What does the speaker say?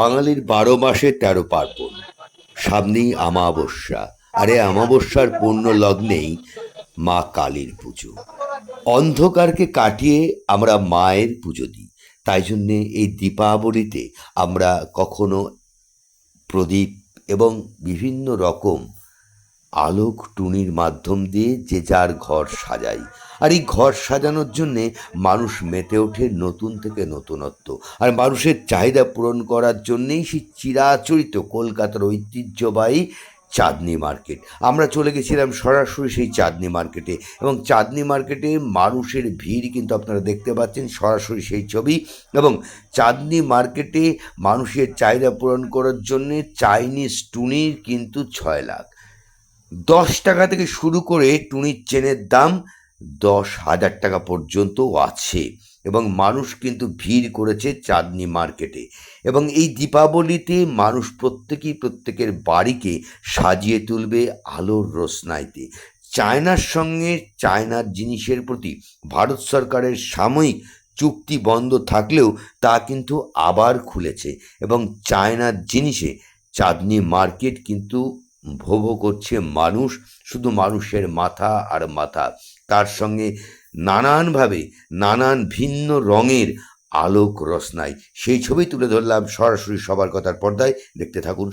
বাঙালির বারো মাসে তেরো পার্বণ। সামনেই আমাবস্যা আরে আমাবস্যার পূর্ণ লগ্নেই মা কালীর পুজো। অন্ধকারকে কাটিয়ে আমরা মায়ের পুজো দিই। তাই জন্যে এই দীপাবলিতে আমরা কখনো প্রদীপ এবং বিভিন্ন রকম আলোক টুনির মাধ্যম দিয়ে যে যার ঘর সাজাই। আর এই ঘর সাজানোর জন্যে মানুষ মেতে ওঠে নতুন থেকে নতুনত্ব। আর মানুষের চাহিদা পূরণ করার জন্যেই সেই চিরাচরিত কলকাতার ঐতিহ্যবাহী চাঁদনি মার্কেট। আমরা চলে গেছিলাম সরাসরি সেই চাঁদনি মার্কেটে এবং চাঁদনি মার্কেটে মানুষের ভিড় কিন্তু আপনারা দেখতে পাচ্ছেন সরাসরি সেই ছবি এবং চাঁদনি মার্কেটে মানুষের চাহিদা পূরণ করার জন্যে চাইনিজ টুনির কিন্তু ছয় লাখ। দশ টাকা থেকে শুরু করে টুনির চেনের দাম দশ হাজার টাকা পর্যন্ত আছে। এবং মানুষ কিন্তু ভিড় করেছে চাঁদনি মার্কেটে। এবং এই দীপাবলিতে মানুষ প্রত্যেকেই প্রত্যেকের বাড়িকে সাজিয়ে তুলবে আলোর রোশনাইতে। চায়নার সঙ্গে চায়নার জিনিসের প্রতি ভারত সরকারের সাময়িক চুক্তি বন্ধ থাকলেও তা কিন্তু আবার খুলেছে। এবং চায়নার জিনিসে চাঁদনি মার্কেট কিন্তু ভোগ করছে মানুষ, শুধু মানুষের মাথা আর মাথা। তার সঙ্গে নানানভাবে নানান ভিন্ন রঙের আলোক রসনায় সেই ছবি তুলে ধরলাম সরাসরি সবার কথার পর্দায়। দেখতে থাকুন